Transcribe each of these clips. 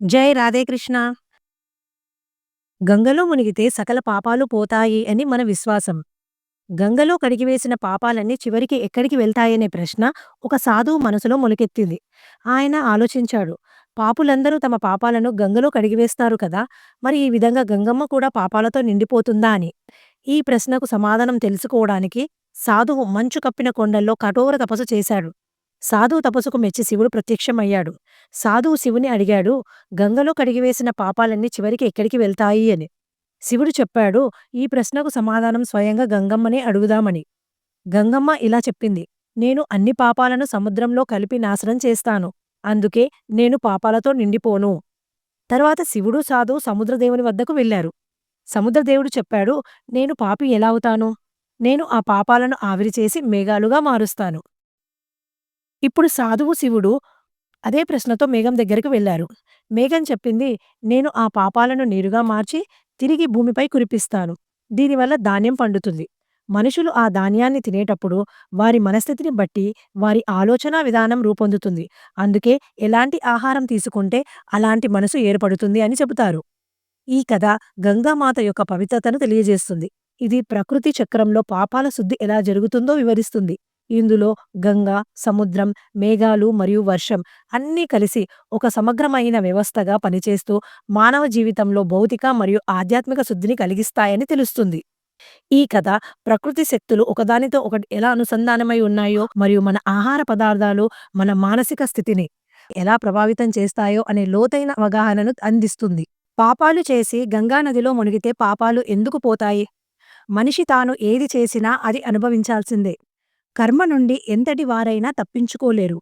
జై రాధేకృష్ణ గంగలో మునిగితే సకల పాపాలు పోతాయి అని మన విశ్వాసం. గంగలో కడిగివేసిన పాపాలన్నీ చివరికి ఎక్కడికి వెళ్తాయనే ప్రశ్న ఒక సాధువు మనసులో మొలకెత్తింది. ఆయన ఆలోచించాడు. పాపులందరూ తమ పాపాలను గంగలో కడిగివేస్తారు కదా మరి ఈ విధంగా గంగమ్మ కూడా పాపాలతో నిండిపోతుందా అని. ఈ ప్రశ్నకు సమాధానం తెలుసుకోవడానికి సాధువు మంచు కప్పిన కొండల్లో కఠోర తపస్సు చేశాడు. సాధువు తపస్సుకు మెచ్చి శివుడు ప్రత్యక్షమయ్యాడు. సాధువు శివుని అడిగాడు గంగలో కడిగివేసిన పాపాలన్నీ చివరికి ఎక్కడికి వెళ్తాయి? అని. శివుడు చెప్పాడు ఈ ప్రశ్నకు సమాధానం స్వయంగా గంగమ్మనే అడుగుదామని. గంగమ్మ ఇలా చెప్పింది నేను అన్ని పాపాలను సముద్రంలో కలిపి నాశనం చేస్తాను. అందుకే నేను పాపాలతో నిండిపోను. తర్వాత శివుడు సాధువు సముద్రదేవుని వద్దకు వెళ్ళారు సముద్రదేవుడు చెప్పాడు నేను పాపి ఎలా అవుతాను? నేను ఆ పాపాలను ఆవిరి చేసి మేఘాలుగా మారుస్తాను. ఇప్పుడు సాధువు శివుడు అదే ప్రశ్నతో మేఘం దగ్గరికి వెళ్ళారు మేఘం చెప్పింది నేను ఆ పాపాలను నీరుగా మార్చి తిరిగి భూమిపై కురిపిస్తాను. దీనివల్ల ధాన్యం పండుతుంది. మనుషులు ఆ ధాన్యాన్ని తినేటప్పుడు వారి మనస్థితిని బట్టి వారి ఆలోచనా విధానం రూపొందుతుంది. అందుకే ఎలాంటి ఆహారం తీసుకుంటే అలాంటి మనసు ఏర్పడుతుంది అని చెబుతారు. ఈ కథ గంగామాత యొక్క పవిత్రతను తెలియజేస్తుంది. ఇది ప్రకృతి చక్రంలో పాపాల శుద్ధి ఎలా జరుగుతుందో వివరిస్తుంది. ఇందులో గంగ సముద్రం మేఘాలు మరియు వర్షం అన్నీ కలిసి ఒక సమగ్రమైన వ్యవస్థగా పనిచేస్తూ మానవ జీవితంలో భౌతిక మరియు ఆధ్యాత్మిక శుద్ధిని కలిగిస్తాయని తెలుస్తుంది. ఈ కథ ప్రకృతి శక్తులు ఒకదానితో ఒకటి ఎలా అనుసంధానమై ఉన్నాయో మరియు మన ఆహార పదార్థాలు మన మానసిక స్థితిని ఎలా ప్రభావితం చేస్తాయో అనే లోతైన అవగాహనను అందిస్తుంది. పాపాలు చేసి గంగానదిలో మునిగితే పాపాలు ఎందుకు పోతాయి? మనిషి తాను ఏది చేసినా అది అనుభవించాల్సిందే. కర్మ నుండి ఎంతటి వారైనా తప్పించుకోలేరు.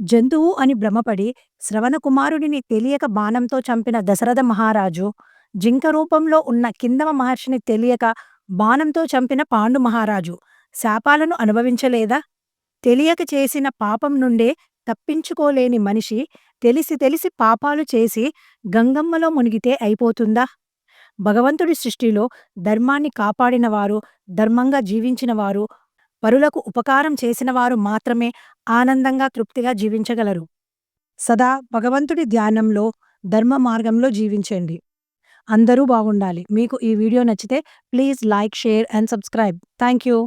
జంతువు అని భ్రమపడి శ్రవణకుమారుడిని తెలియక బాణంతో చంపిన దశరథ మహారాజు జింక రూపంలో ఉన్న కిందమ మహర్షిని తెలియక బాణంతో చంపిన పాండు మహారాజు శాపాలను అనుభవించలేదా? తెలియక చేసిన పాపం నుండే తప్పించుకోలేని మనిషి తెలిసి తెలిసి పాపాలు చేసి గంగమ్మలో మునిగితే అయిపోతుందా? భగవంతుడి సృష్టిలో ధర్మాన్ని కాపాడినవారు ధర్మంగా జీవించినవారు పరులకు ఉపకారం చేసినవారు మాత్రమే ఆనందంగా తృప్తిగా జీవించగలరు. సదా భగవంతుడి ధ్యానంలో ధర్మ మార్గంలో జీవించండి. అందరూ బాగుండాలి. మీకు ఈ వీడియో నచ్చితే please like share and subscribe. Thank you